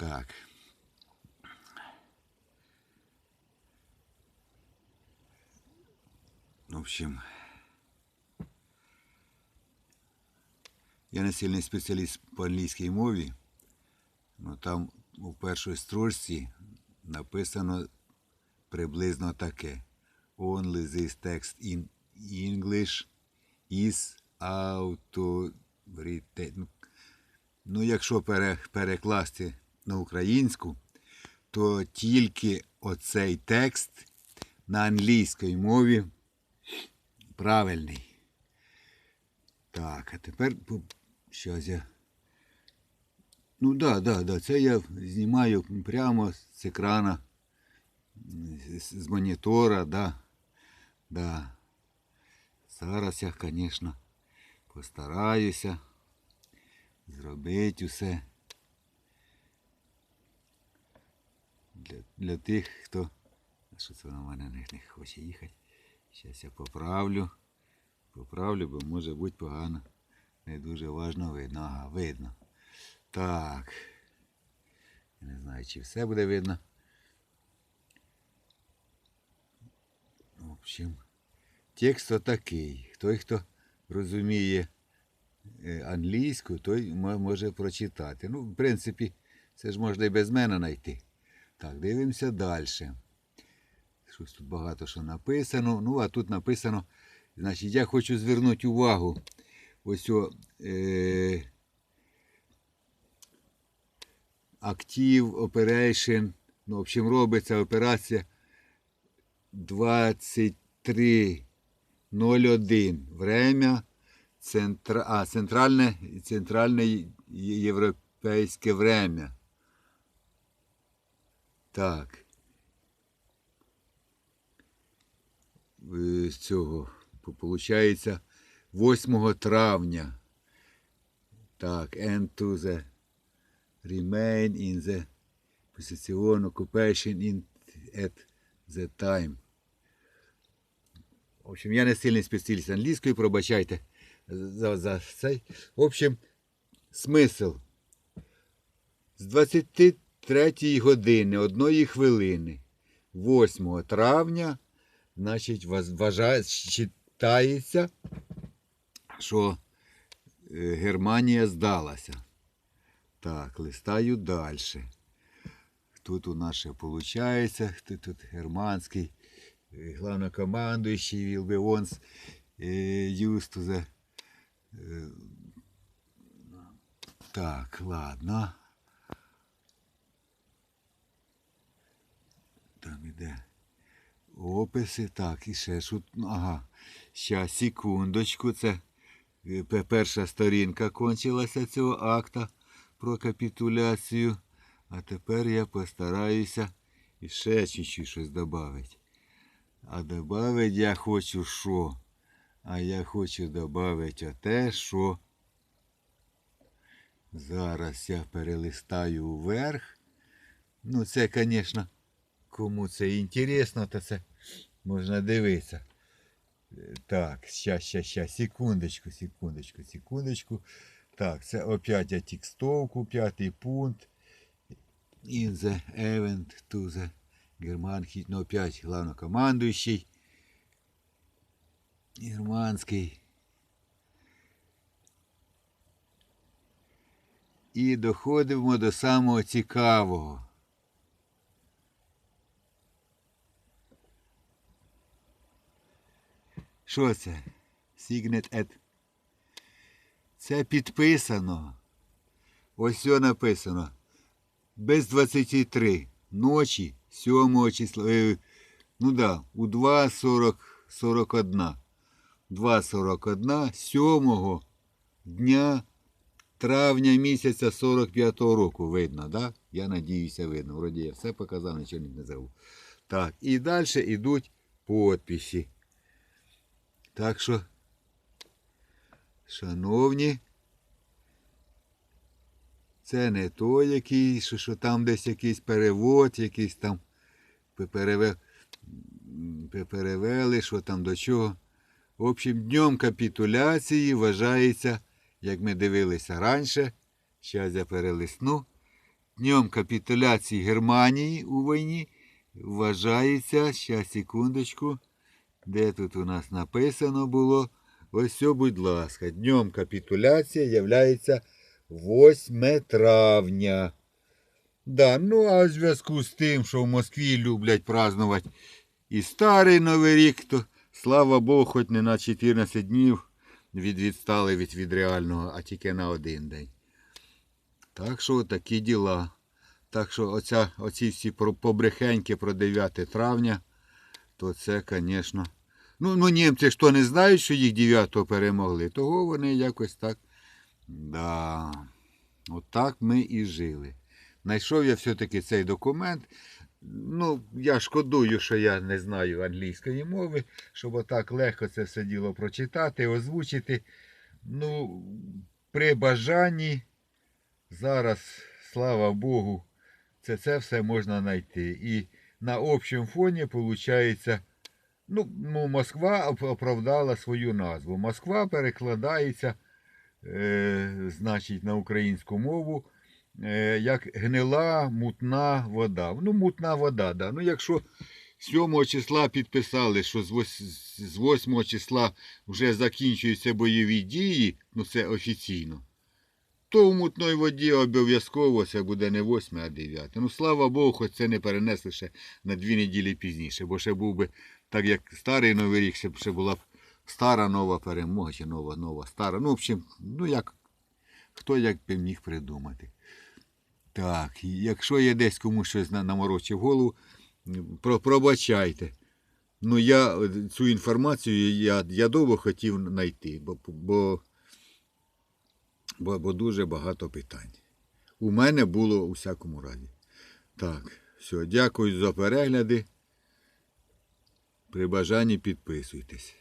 Так. В общем, я не сильний спеціаліст по англійській мові, але там у першій строчці написано приблизно таке. Only this text in English is auto written. Ну, якщо перекласти на українську, то тільки оцей текст на англійській мові правильний. Так, а тепер щось я. Ну да, да, да, це я знімаю прямо з екрана, з, монітора, да. Да. Зараз я, звісно, постараюся зробити усе для, для тих, хто. Що це на мене не, не хоче їхати? Зараз я поправлю. Поправлю, бо може бути погано. Не дуже важно видно. Ага, видно. Так. Я не знаю, чи все буде видно. В общем, текст отакий. Той, хто розуміє е, англійську, той може прочитати. Ну, в принципі, це ж можна і без мене знайти. Так, дивимося далі. Щось тут багато що написано. Ну, а тут написано, значить, я хочу звернути увагу. Ось о, е, Active Operation. Ну, в общем, робиться операція 23.01. Время центра... а, центральне, центральне європейське время. Так. З цього получається 8 травня. Так, end to the remain in the position occupation in at the time. В общем, я не сильний спеціаліст англійської, пробачайте за, за цей. В общем, смисл. З 23 години, одної хвилини, 8 травня, значить, вваж- вважає, вважається, що е, Германія здалася. Так, листаю далі. Тут у нас ще виходить, хто тут германський, е, главнокомандуючий once е, used to the... е, Так, ладно. Там іде описи. Так, і ще що. Ага. Щас, секундочку. Це е, перша сторінка кончилася цього акта про капітуляцію. А тепер я постараюся іще чуть-чуть щось додати. А додати я хочу що? А я хочу додати оте, що зараз я перелистаю вверх. Ну, це, звісно, кому це інтересно, то це можна дивитися. Так, щас, щас, щас, секундочку, секундочку, секундочку. Так, це опять я текстовку, п'ятий пункт. In the event to the German ну опять главнокомандуючий. Германський. І доходимо до самого цікавого. Що це? Signet at. Це підписано. Ось все написано. Без 23. Ночі 7 числа. Е, ну да, у 2.41. 2.41 7 дня травня місяця 45-го року. Видно, да? Я надіюся, видно. Вроді я все показав, нічого не забув. Так, і далі йдуть підписи. Так що, шановні, це не той якийсь, що, що там десь якийсь перевод, якийсь там пе- переве- перевели, що там до чого. В общем, днем капітуляції вважається, як ми дивилися раніше. Зараз я перелисну. днем капітуляції Германії у війні вважається, ще секундочку, де тут у нас написано було. Ось все, будь ласка, днем капітуляції являється 8 травня. Да, ну а в зв'язку з тим, що в Москві люблять празднувати і старий Новий рік, то слава Богу, хоч не на 14 днів від відстали від, від реального, а тільки на один день. Так що такі діла. Так що оця, оці всі побрехеньки про 9 травня, то це, звісно. Ну, ну німці ж то не знають, що їх 9 перемогли, того вони якось так. Да. Отак ми і жили. Знайшов я все-таки цей документ. Ну, я шкодую, що я не знаю англійської мови, щоб отак легко це все діло прочитати, озвучити. Ну, при бажанні зараз, слава Богу, це, це все можна знайти. І на общому фоні виходить, ну, ну, Москва оправдала свою назву. Москва перекладається, е, значить, на українську мову е, як гнила мутна вода. Ну, мутна вода, да. Ну, якщо 7 числа підписали, що з 8 числа вже закінчуються бойові дії, ну це офіційно, то в мутної воді обов'язково це буде не 8, а 9. Ну, слава Богу, хоч це не перенесли ще на дві неділі пізніше, бо ще був би, так як старий Новий рік, ще, ще була б стара нова перемога, чи нова, нова, стара. Ну, в общем, ну як, хто як би міг придумати. Так, якщо я десь комусь щось наморочив голову, про, пробачайте. Ну, я цю інформацію я, я довго хотів знайти, бо, бо, бо, бо дуже багато питань. У мене було у всякому разі. Так, все, дякую за перегляди. При бажанні підписуйтесь.